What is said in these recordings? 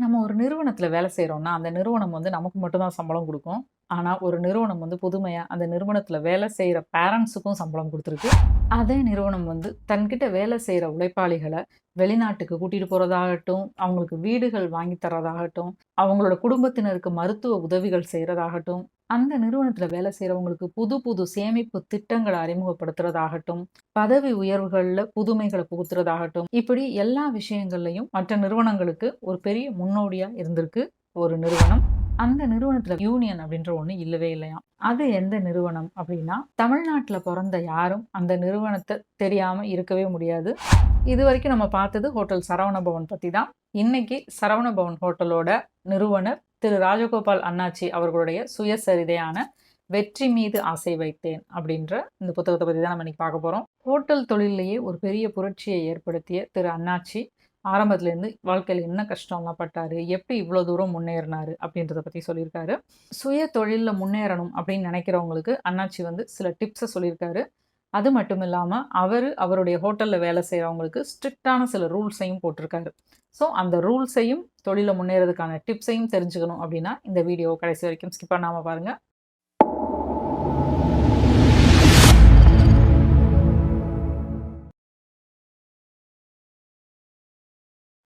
நம்ம ஒரு நிறுவனத்தில் வேலை செய்கிறோம்னா அந்த நிறுவனம் வந்து நமக்கு மட்டும் தான் சம்பளம் கொடுக்கும். ஆனால் ஒரு நிறுவனம் வந்து புதுமையாக அந்த நிறுவனத்தில் வேலை செய்கிற பேரண்ட்ஸுக்கும் சம்பளம் கொடுத்துருக்கு. அதே நிறுவனம் வந்து தன்கிட்ட வேலை செய்கிற உழைப்பாளிகளை வெளிநாட்டுக்கு கூட்டிகிட்டு போகிறதாகட்டும் அவங்களுக்கு வீடுகள் வாங்கி தர்றதாகட்டும், அவங்களோட குடும்பத்தினருக்கு மருத்துவ உதவிகள் செய்கிறதாகட்டும் அந்த நிறுவனத்துல வேலை செய்றவங்களுக்கு புது புது சேமிப்பு திட்டங்களை அறிமுகப்படுத்துறதாகட்டும், பதவி உயர்வுகள்ல புதுமைகளை புகுத்துறதாகட்டும், இப்படி எல்லா விஷயங்கள்லயும் மற்ற நிறுவனங்களுக்கு ஒரு பெரிய முன்னோடியா இருந்திருக்கு ஒரு நிறுவனம். அந்த நிறுவனத்துல யூனியன் அப்படின்ற ஒண்ணு இல்லவே இல்லையா அது எந்த நிறுவனம் அப்படின்னா, தமிழ்நாட்டுல பிறந்த யாரும் அந்த நிறுவனத்தை தெரியாம இருக்கவே முடியாது. இது வரைக்கும் நம்ம பார்த்தது ஹோட்டல் சரவணபவன் பத்தி தான். இன்னைக்கு சரவணபவன் ஹோட்டலோட நிறுவனர் திரு ராஜகோபால் அண்ணாச்சி அவர்களுடைய சுயசரிதையான வெற்றி மீது ஆசை வைத்தேன் அப்படின்ற இந்த புத்தகத்தை பற்றி தான் நம்ம இன்னைக்கு பார்க்க போகிறோம் ஹோட்டல் தொழிலேயே ஒரு பெரிய புரட்சியை ஏற்படுத்திய திரு அண்ணாச்சி, ஆரம்பத்துலேருந்து வாழ்க்கையில் என்ன கஷ்டம்லாம் பட்டார் எப்படி இவ்வளோ தூரம் முன்னேறினார் அப்படின்றத பற்றி சொல்லியிருக்காரு. சுய தொழிலில் முன்னேறணும் அப்படின்னு நினைக்கிறவங்களுக்கு அண்ணாச்சி வந்து சில டிப்ஸை சொல்லியிருக்காரு. அது மட்டும் இல்லாமல் அவர் அவருடைய ஹோட்டலில் வேலை செய்கிறவங்களுக்கு ஸ்ட்ரிக்ட்டான சில ரூல்ஸையும் போட்டிருக்காரு. ஸோ அந்த ரூல்ஸையும் தொழிலை முன்னேறதுக்கான டிப்ஸையும் தெரிஞ்சுக்கணும் அப்படின்னா, இந்த வீடியோ கடைசி வரைக்கும் ஸ்கிப் பண்ணாமல் பாருங்கள்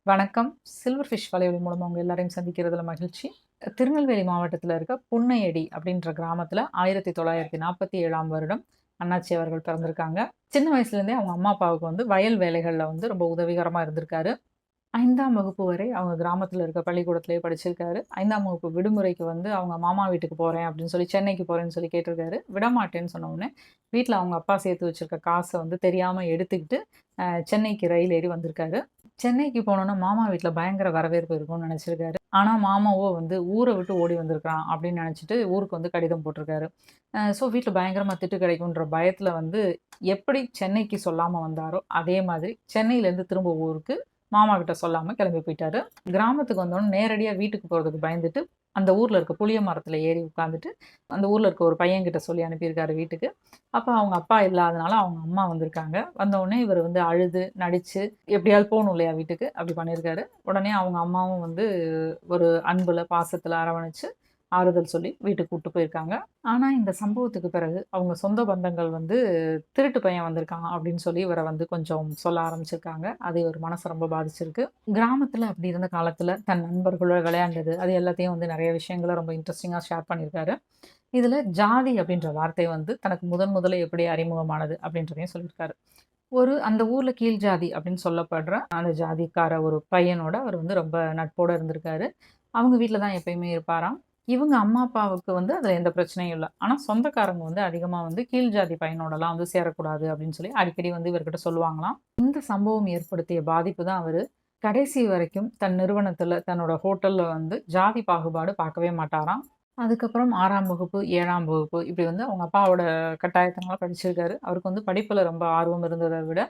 வணக்கம். சில்வர் ஃபிஷ் வலையொலி மூலமாக அவங்க எல்லாரையும் சந்திக்கிறதுல மகிழ்ச்சி. திருநெல்வேலி மாவட்டத்தில் இருக்க புன்னையடி அப்படின்ற கிராமத்தில் ஆயிரத்தி தொள்ளாயிரத்தி நாற்பத்தி ஏழாம் வருடம் அண்ணாச்சி அவர்கள் பிறந்திருக்காங்க. சின்ன வயசுலேருந்தே அவங்க அம்மா, அப்பாவுக்கு வந்து வயல் வேலைகளில் வந்து ரொம்ப உதவிகரமாக இருந்திருக்காரு. ஐந்தாம் வகுப்பு வரை அவங்க கிராமத்தில் இருக்க பள்ளிக்கூடத்திலேயே படிச்சிருக்காரு. ஐந்தாம் வகுப்பு விடுமுறைக்கு வந்து அவங்க மாமா வீட்டுக்கு போகிறேன் அப்படின்னு சொல்லி சென்னைக்கு போகிறேன்னு சொல்லி கேட்டிருக்காரு. விடமாட்டேன்னு சொன்னோடனே வீட்டில் அவங்க அப்பா சேர்த்து வச்சிருக்க காசை வந்து தெரியாமல் எடுத்துக்கிட்டு சென்னைக்கு ரயில் ஏறி வந்திருக்காரு. சென்னைக்கு போனோன்னா மாமா வீட்டில் பயங்கர வரவேற்பு இருக்கும்னு நினச்சிருக்காரு ஆனால் மாமாவோ வந்து ஊரை விட்டு ஓடி வந்திருக்கிறான் அப்படின்னு நினச்சிட்டு ஊருக்கு வந்து கடிதம் போட்டிருக்காரு. ஸோ வீட்டில் பயங்கரமாக திட்டு கிடைக்குன்ற பயத்தில் வந்து எப்படி சென்னைக்கு சொல்லாமல் வந்தாரோ, அதே மாதிரி சென்னையிலேருந்து திரும்ப ஊருக்கு மாமா கிட்ட சொல்லாமல் கிளம்பி போயிட்டாரு. கிராமத்துக்கு வந்தோனே நேரடியாக வீட்டுக்கு போகிறதுக்கு பயந்துட்டு, அந்த ஊரில் இருக்க புளிய மரத்தில் ஏறி உட்காந்துட்டு, அந்த ஊரில் இருக்க ஒரு பையன்கிட்ட சொல்லி அனுப்பியிருக்காரு வீட்டுக்கு. அப்போ அவங்க அப்பா இல்லாதனால அவங்க அம்மா வந்திருக்காங்க. வந்தவுடனே இவர் வந்து அழுது, நடித்து எப்படியாவது போகணும் இல்லையா வீட்டுக்கு, அப்படி பண்ணியிருக்காரு. உடனே அவங்க அம்மாவும் வந்து ஒரு அன்பில் பாசத்தில் அரவணைச்சு, ஆறுதல் சொல்லி வீட்டுக்கு கூப்பிட்டு போயிருக்காங்க. ஆனால் இந்த சம்பவத்துக்கு பிறகு அவங்க சொந்த பந்தங்கள் வந்து திருட்டு பையன் வந்திருக்கான் அப்படின்னு சொல்லி இவரை வந்து கொஞ்சம் சொல்ல ஆரம்பிச்சிருக்காங்க. அது இவர் மனசு ரொம்ப பாதிச்சிருக்கு. கிராமத்தில் அப்படி இருந்த காலத்தில் தன் நண்பர்களோட விளையாண்டது, அது எல்லாத்தையும் வந்து நிறைய விஷயங்களை ரொம்ப இன்ட்ரெஸ்டிங்காக ஷேர் பண்ணியிருக்காரு. இதில் ஜாதி அப்படின்ற வார்த்தை வந்து தனக்கு முதன் முதல்ல எப்படி அறிமுகமானது அப்படின்றதையும் சொல்லியிருக்காரு. ஒரு அந்த ஊரில் கீழ் ஜாதி அப்படின்னு சொல்லப்படுற அந்த ஜாதிக்கார ஒரு பையனோட அவர் வந்து ரொம்ப நட்போட இருந்திருக்காரு. அவங்க வீட்டில் தான் எப்பயுமே இருப்பாராம். இவங்க அம்மா, அப்பாவுக்கு வந்து அதில் எந்த பிரச்சனையும் இல்லை ஆனால் சொந்தக்காரங்க வந்து அதிகமாக வந்து கீழ் ஜாதி பையனோடலாம் வந்து சேரக்கூடாது அப்படின்னு சொல்லி அடிக்கடி வந்து இவர்கிட்ட சொல்லுவாங்களாம். இந்த சம்பவம் ஏற்படுத்திய பாதிப்பு தான் அவர் கடைசி வரைக்கும் தன் நிறுவனத்தில் தன்னோட ஹோட்டலில் வந்து ஜாதி பாகுபாடு பார்க்கவே மாட்டாராம். அதுக்கப்புறம் ஆறாம் வகுப்பு, ஏழாம் வகுப்பு இப்படி வந்து அவங்க அப்பாவோட கட்டாயத்தினால படிச்சிருக்காரு. அவருக்கு வந்து படிப்பில் ரொம்ப ஆர்வம் இருந்ததை விட,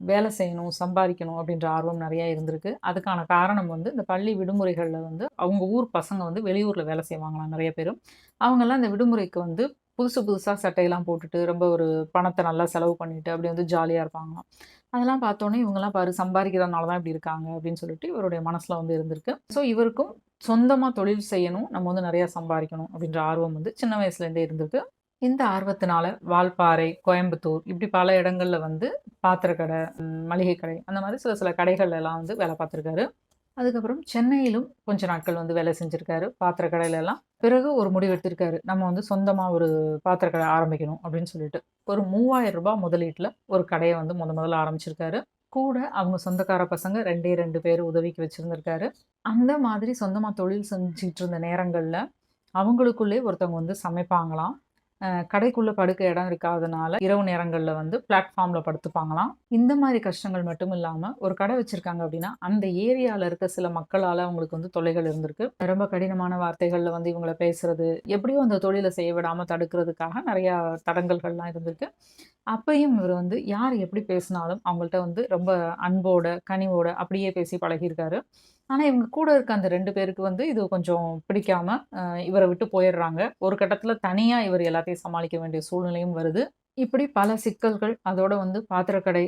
வேலை செய்யணும், சம்பாதிக்கணும் அப்படின்ற ஆர்வம் நிறையா இருந்திருக்கு. அதுக்கான காரணம் வந்து இந்த பள்ளி விடுமுறைகளில் வந்து அவங்க ஊர் பசங்க வந்து வெளியூரில் வேலை செய்வாங்களாம் நிறைய பேரும் அவங்கெல்லாம் இந்த விடுமுறைக்கு வந்து புதுசு புதுசாக சட்டையெல்லாம் போட்டுட்டு, ரொம்ப ஒரு பணத்தை நல்லா செலவு பண்ணிட்டு, அப்படி வந்து ஜாலியாக இருப்பாங்களாம். அதெல்லாம் பார்த்தோன்னே இவங்கலாம் பாரு சம்பாதிக்கிறதுனால தான் இப்படி இருக்காங்க அப்படின்னு சொல்லிட்டு இவருடைய மனசில் வந்து இருந்திருக்கு. ஸோ இவருக்கும் சொந்தமாக தொழில் செய்யணும், நம்ம வந்து நிறையா சம்பாதிக்கணும் அப்படின்ற ஆர்வம் வந்து சின்ன வயசுலேருந்தே இருந்திருக்கு. இந்த ஆர்வத்தினால வால்பாறை, கோயம்புத்தூர் இப்படி பல இடங்களில் வந்து பாத்திர கடை, மளிகை கடை அந்த மாதிரி சில சில கடைகள்லலாம் வந்து வேலை பார்த்துருக்காரு. அதுக்கப்புறம் சென்னையிலும் கொஞ்ச நாட்கள் வந்து வேலை செஞ்சுருக்காரு பாத்திர கடையிலலாம். பிறகு ஒரு முடிவு எடுத்திருக்காரு. நம்ம வந்து சொந்தமாக ஒரு பாத்திர கடை ஆரம்பிக்கணும் அப்படின்னு சொல்லிட்டு. ஒரு மூவாயிரம் ரூபாய் முதலீட்டில் ஒரு கடையை வந்து முத முதல்ல ஆரம்பிச்சிருக்காரு. கூட அவங்க சொந்தக்கார பசங்க 2டே 2 பேர் உதவிக்கு வச்சுருந்துருக்காரு அந்த மாதிரி சொந்தமாக தொழில் செஞ்சுட்டு இருந்த நேரங்கள்ல, அவங்களுக்குள்ளே ஒருத்தவங்க வந்து சமைப்பாங்களாம். கடைக்குள்ளே கடைக்குள்ள படுக்க இடம் இருக்காதனால, இரவு நேரங்களில் வந்து பிளாட்ஃபார்ம்ல படுத்துப்பாங்களாம். இந்த மாதிரி கஷ்டங்கள் மட்டும் இல்லாமல் ஒரு கடை வச்சிருக்காங்க அப்படின்னா, அந்த ஏரியாவில் இருக்க சில மக்களால் அவங்களுக்கு வந்து தொல்லைகள் இருந்திருக்கு. ரொம்ப கடினமான வார்த்தைகளில் வந்து இவங்கள பேசுறது, எப்படியோ அந்த தொழிலை செய்ய விடாமல் தடுக்கிறதுக்காக நிறையா தடங்கல்கள்லாம் இருந்திருக்கு. அப்பையும் இவர் வந்து யார் எப்படி பேசினாலும் அவங்கள்ட்ட வந்து ரொம்ப அன்போட, கனிவோட அப்படியே பேசி பழகியிருக்காரு. ஆனால் இவங்க கூட இருக்க அந்த ரெண்டு பேருக்கு வந்து இது கொஞ்சம் பிடிக்காம, இவரை விட்டு போயிடுறாங்க. ஒரு கட்டத்தில் தனியாக இவர் எல்லாத்தையும் சமாளிக்க வேண்டிய சூழ்நிலையும் வருது. இப்படி பல சிக்கல்கள், அதோட வந்து பாத்திரக்கடை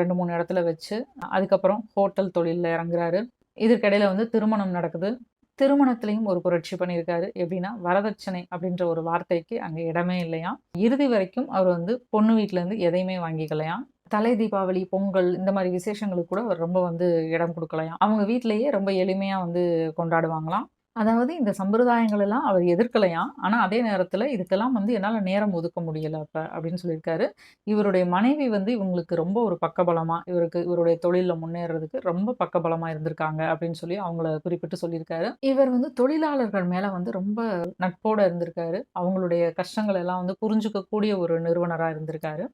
ரெண்டு மூணு இடத்துல வச்சு, அதுக்கப்புறம் ஹோட்டல் தொழிலில் இறங்குறாரு. இதற்கிடையில் வந்து திருமணம் நடக்குது திருமணத்திலையும் ஒரு புரட்சி பண்ணியிருக்காரு எப்படின்னா வரதட்சணை அப்படின்ற ஒரு வார்த்தைக்கு அங்கே இடமே இல்லையா இறுதி வரைக்கும் அவர் வந்து பொண்ணு வீட்டிலேருந்து எதையுமே வாங்கிக்கலையாம் தலை தீபாவளி பொங்கல் இந்த மாதிரி விசேஷங்களுக்கு கூட அவர் ரொம்ப வந்து இடம் கொடுக்கலையாம். அவங்க வீட்டிலேயே ரொம்ப எளிமையாக வந்து கொண்டாடுவாங்களாம். அதாவது இந்த சம்பிரதாயங்கள் எல்லாம் அவர் எதிர்க்கலையாம். ஆனால் அதே நேரத்தில் இதுக்கெல்லாம் வந்து என்னால் நேரம் ஒதுக்க முடியலை அப்போ அப்படின்னு சொல்லியிருக்காரு. இவருடைய மனைவி வந்து இவங்களுக்கு ரொம்ப ஒரு பக்கபலமாக இவருக்கு இவருடைய தொழிலில் முன்னேறதுக்கு ரொம்ப பக்கபலமாக இருந்திருக்காங்க அப்படின்னு சொல்லி அவங்கள குறிப்பிட்டு சொல்லியிருக்காரு. இவர் வந்து தொழிலாளர்கள் மேலே வந்து ரொம்ப நட்போடு இருந்திருக்காரு. அவங்களுடைய கஷ்டங்கள் எல்லாம் வந்து புரிஞ்சுக்கக்கூடிய ஒரு நிறுவனராக இருந்திருக்காரு.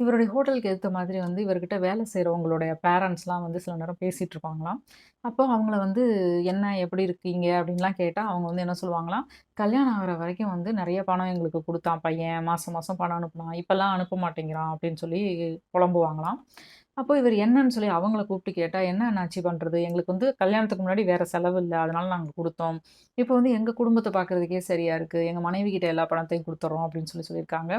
இவருடைய ஹோட்டலுக்கு ஏற்ற மாதிரி வந்து இவர்கிட்ட வேலை செய்கிறவங்களுடைய பேரண்ட்ஸ்லாம் வந்து சில நேரம் பேசிகிட்டு இருப்பாங்களாம். அப்போ அவங்கள வந்து என்ன எப்படி இருக்கீங்க? அப்படின்லாம் கேட்டால் அவங்க வந்து என்ன சொல்லுவாங்களாம் கல்யாணம் ஆகிற வரைக்கும் வந்து நிறைய பணம் எங்களுக்கு கொடுத்தான் பையன் மாதம் மாதம் பணம் அனுப்புனான் இப்போல்லாம் அனுப்ப மாட்டேங்கிறான் அப்படின்னு சொல்லி புலம்புவாங்களாம். அப்போ இவர் என்னன்னு சொல்லி அவங்கள கூப்பிட்டு கேட்டால் என்ன என்னாச்சு பண்ணுறது எங்களுக்கு வந்து கல்யாணத்துக்கு முன்னாடி வேறு செலவு இல்லை. அதனால நாங்கள் கொடுத்தோம். இப்போ வந்து எங்கள் குடும்பத்தை பார்க்குறதுக்கே சரியாக இருக்குது எங்கள் மனைவி கிட்ட எல்லா பணத்தையும் கொடுத்துட்றோம் அப்படின்னு சொல்லி சொல்லியிருக்காங்க.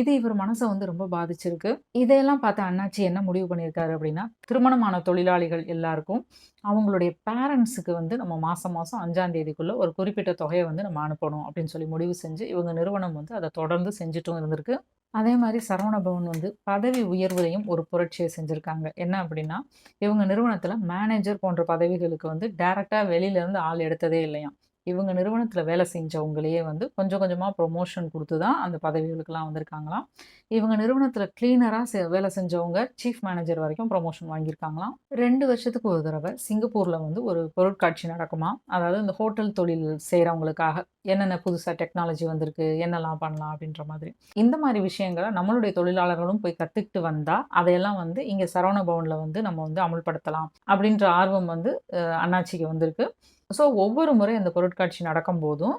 இது இவர் மனசை வந்து ரொம்ப பாதிச்சிருக்கு. இதையெல்லாம் பார்த்து அண்ணாச்சி என்ன முடிவு பண்ணியிருக்காரு அப்படின்னா திருமணமான தொழிலாளிகள் எல்லாருக்கும் அவங்களுடைய பேரண்ட்ஸுக்கு வந்து நம்ம மாதம் மாதம் அஞ்சாம் தேதிக்குள்ளே ஒரு குறிப்பிட்ட தொகையை வந்து நம்ம அனுப்பணும் அப்படின்னு சொல்லி முடிவு செஞ்சு இவங்க நிறுவனம் வந்து அதை தொடர்ந்து செஞ்சுட்டும் இருந்திருக்கு. அதே மாதிரி சரவணபவன் வந்து பதவி உயர்வுலையும் ஒரு புரட்சியை செஞ்சுருக்காங்க. என்ன அப்படின்னா இவங்க நிறுவனத்தில் மேனேஜர் போன்ற பதவிகளுக்கு வந்து டேரெக்டாக வெளியிலேருந்து ஆள் எடுத்ததே இல்லையாம். இவங்க நிறுவனத்தில் வேலை செஞ்சவங்களையே வந்து கொஞ்சம் கொஞ்சமாக ப்ரொமோஷன் கொடுத்து தான் அந்த பதவிகளுக்கெல்லாம் வந்திருக்காங்களாம். இவங்க நிறுவனத்தில் கிளீனராக வேலை செஞ்சவங்க சீஃப் மேனேஜர் வரைக்கும் ப்ரொமோஷன் வாங்கியிருக்காங்களாம். ரெண்டு வருஷத்துக்கு ஒரு தடவை சிங்கப்பூரில் வந்து ஒரு பொருட்காட்சி நடக்குமா அதாவது இந்த ஹோட்டல் தொழில் செய்கிறவங்களுக்காக என்னென்ன புதுசாக டெக்னாலஜி வந்திருக்கு என்னெல்லாம் பண்ணலாம் அப்படின்ற மாதிரி. இந்த மாதிரி விஷயங்களை நம்மளுடைய தொழிலாளர்களும் போய் கற்றுக்கிட்டு வந்தால் அதையெல்லாம் வந்து இங்கே சரவண பவனில் வந்து நம்ம வந்து அமல்படுத்தலாம் அப்படின்ற ஆர்வம் வந்து அண்ணாச்சிக்கு வந்திருக்கு. ஸோ ஒவ்வொரு முறை அந்த பொருட்காட்சி நடக்கும் போதும்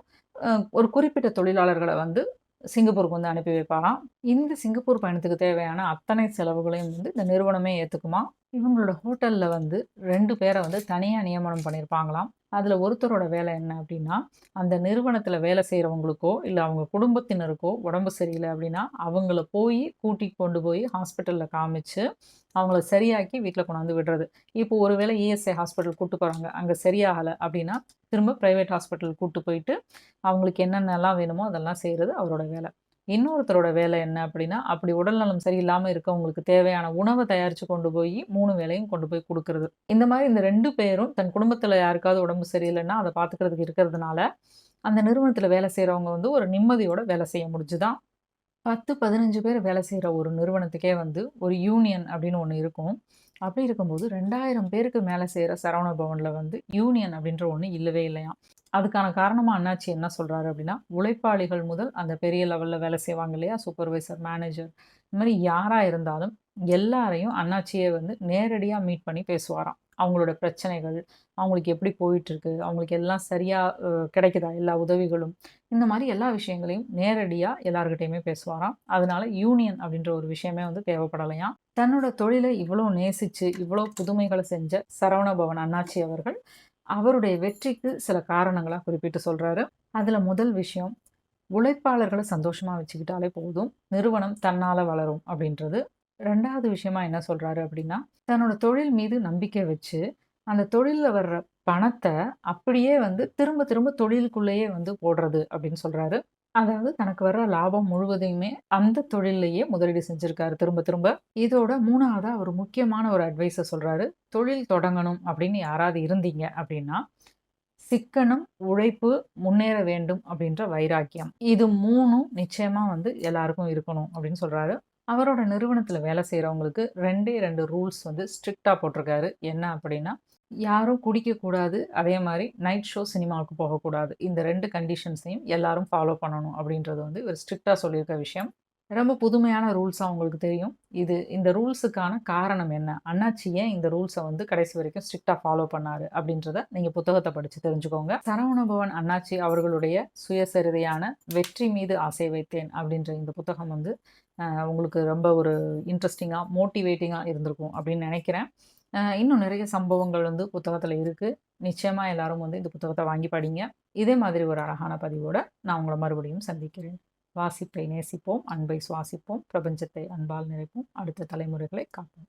ஒரு குறிப்பிட்ட தொழிலாளர்களை வந்து சிங்கப்பூருக்கு வந்து அனுப்பி வைப்பாராம். இந்த சிங்கப்பூர் பயணத்துக்கு தேவையான அத்தனை செலவுகளையும் வந்து இந்த நிறுவனமே ஏற்றுக்குமா இவங்களோட ஹோட்டலில் வந்து ரெண்டு பேரை வந்து தனியாக நியமனம் பண்ணியிருப்பாங்களாம் அதில் ஒருத்தரோட வேலை என்ன அப்படின்னா அந்த நிறுவனத்தில் வேலை செய்கிறவங்களுக்கோ இல்லை அவங்க குடும்பத்தினருக்கோ உடம்பு சரியில்லை அப்படின்னா அவங்கள போய் கூட்டி கொண்டு போய் ஹாஸ்பிட்டலில் காமிச்சு அவங்கள சரியாக்கி வீட்டில் கொண்டாந்து விடுறது. இப்போ ஒருவேளை இஎஸ்ஐ ஹாஸ்பிட்டல் கூட்டு போகிறாங்க அங்கே சரியாகலை அப்படின்னா திரும்ப ப்ரைவேட் ஹாஸ்பிட்டல் கூப்பிட்டு போயிட்டு அவங்களுக்கு என்னென்னலாம் வேணுமோ அதெல்லாம் செய்கிறது அவரோட வேலை. இன்னொருத்தரோட வேலை என்ன அப்படின்னா அப்படி உடல்நலம் சரியில்லாமல் இருக்கவங்களுக்கு தேவையான உணவை தயாரித்து கொண்டு போய் மூணு வேலையும் கொண்டு போய் கொடுக்கறது. இந்த மாதிரி இந்த ரெண்டு பேரும் தன் குடும்பத்தில் யாருக்காவது உடம்பு சரியில்லைன்னா அதை பார்த்துக்கிறதுக்கு இருக்கிறதுனால அந்த நிறுவனத்தில் வேலை செய்கிறவங்க வந்து ஒரு நிம்மதியோட வேலை செய்ய முடிஞ்சுதான். பத்து பதினஞ்சு பேர் வேலை செய்கிற ஒரு நிறுவனத்துக்கே வந்து ஒரு யூனியன் அப்படின்னு ஒன்று இருக்கும். அப்படி இருக்கும்போது ரெண்டாயிரம் பேருக்கு மேலே செய்கிற சரவண பவனில் வந்து யூனியன் அப்படின்ற ஒன்று இல்லவே இல்லையா அதுக்கான காரணமாக அண்ணாச்சி என்ன சொல்கிறாரு அப்படின்னா உழைப்பாளிகள் முதல் அந்த பெரிய லெவலில் வேலை செய்வாங்க இல்லையா? சூப்பர்வைசர் மேனேஜர் இந்த மாதிரி யாராக இருந்தாலும் எல்லாரையும் அண்ணாச்சியை வந்து நேரடியாக மீட் பண்ணி பேசுவாராம். அவங்களோட பிரச்சனைகள் அவங்களுக்கு எப்படி போயிட்டுருக்கு அவங்களுக்கு எல்லாம் சரியாக கிடைக்குதா? எல்லா உதவிகளும். இந்த மாதிரி எல்லா விஷயங்களையும் நேரடியாக எல்லாருக்கிட்டையுமே பேசுவாராம். அதனால யூனியன் அப்படின்ற ஒரு விஷயமே வந்து தேவைப்படலையாம். தன்னோட தொழிலை இவ்வளோ நேசித்து இவ்வளோ புதுமைகளை செஞ்ச சரவணபவன் அண்ணாச்சி அவர்கள் அவருடைய வெற்றிக்கு சில காரணங்களாக குறிப்பிட்டு சொல்கிறாரு அதில் முதல் விஷயம் உழைப்பாளர்களை சந்தோஷமாக வச்சுக்கிட்டாலே போதும் நிறுவனம் தன்னால் வளரும் அப்படின்றது. ரெண்டாவது விஷயமா என்ன சொல்கிறாரு அப்படின்னா தன்னோட தொழில் மீது நம்பிக்கை வச்சு அந்த தொழிலில் வர்ற பணத்தை அப்படியே வந்து திரும்ப திரும்ப தொழிலுக்குள்ளேயே வந்து போடுறது அப்படின்னு சொல்கிறாரு அதாவது தனக்கு வர்ற லாபம் முழுவதையுமே அந்த தொழிலையே முதலீடு செஞ்சுருக்காரு. திரும்ப திரும்ப. இதோட மூணாவதாக ஒரு முக்கியமான ஒரு அட்வைஸை சொல்கிறாரு தொழில் தொடங்கணும் அப்படின்னு யாராவது இருந்தீங்க அப்படின்னா சிக்கனம் உழைப்பு முன்னேற வேண்டும் அப்படின்ற வைராக்கியம். இது மூணும் நிச்சயமாக வந்து எல்லாருக்கும் இருக்கணும் அப்படின்னு சொல்கிறாரு அவரோட நிறுவனத்தில் வேலை செய்கிறவங்களுக்கு ரெண்டே ரெண்டு ரூல்ஸ் வந்து ஸ்ட்ரிக்டாக போட்டிருக்காரு. என்ன அப்படின்னா யாரும் குடிக்கக்கூடாது. அதே மாதிரி நைட் ஷோ சினிமாவுக்கு போகக்கூடாது. இந்த ரெண்டு கண்டிஷன்ஸையும் எல்லாரும் ஃபாலோ பண்ணணும் அப்படின்றது வந்து ஒரு ஸ்ட்ரிக்டாக சொல்லியிருக்க விஷயம். ரொம்ப புதுமையான ரூல்ஸாக அவங்களுக்கு தெரியும். இது இந்த ரூல்ஸுக்கான காரணம் என்ன? அண்ணாச்சி ஏன் இந்த ரூல்ஸை வந்து கடைசி வரைக்கும் ஸ்ட்ரிக்டாக ஃபாலோ பண்ணாரு அப்படின்றத நீங்கள் புத்தகத்தை படித்து தெரிஞ்சுக்கோங்க. சரவணபவன் அண்ணாச்சி அவர்களுடைய சுயசரிதையான வெற்றி மீது ஆசை வைத்தேன் அப்படின்ற இந்த புத்தகம் வந்து உங்களுக்கு ரொம்ப ஒரு இன்ட்ரெஸ்டிங்காக மோட்டிவேட்டிங்காக இருந்திருக்கும் அப்படின்னு நினைக்கிறேன். இன்னும் நிறைய சம்பவங்கள் வந்து புத்தகத்தில் இருக்குது நிச்சயமாக எல்லாரும் வந்து இந்த புத்தகத்தை வாங்கி படிங்க. இதே மாதிரி ஒரு அழகான பதிவோடு நான் உங்களை மறுபடியும் சந்திக்கிறேன். வாசிப்பை நேசிப்போம் அன்பை சுவாசிப்போம் பிரபஞ்சத்தை அன்பால் நிறைப்போம் அடுத்த தலைமுறைகளை காப்போம்.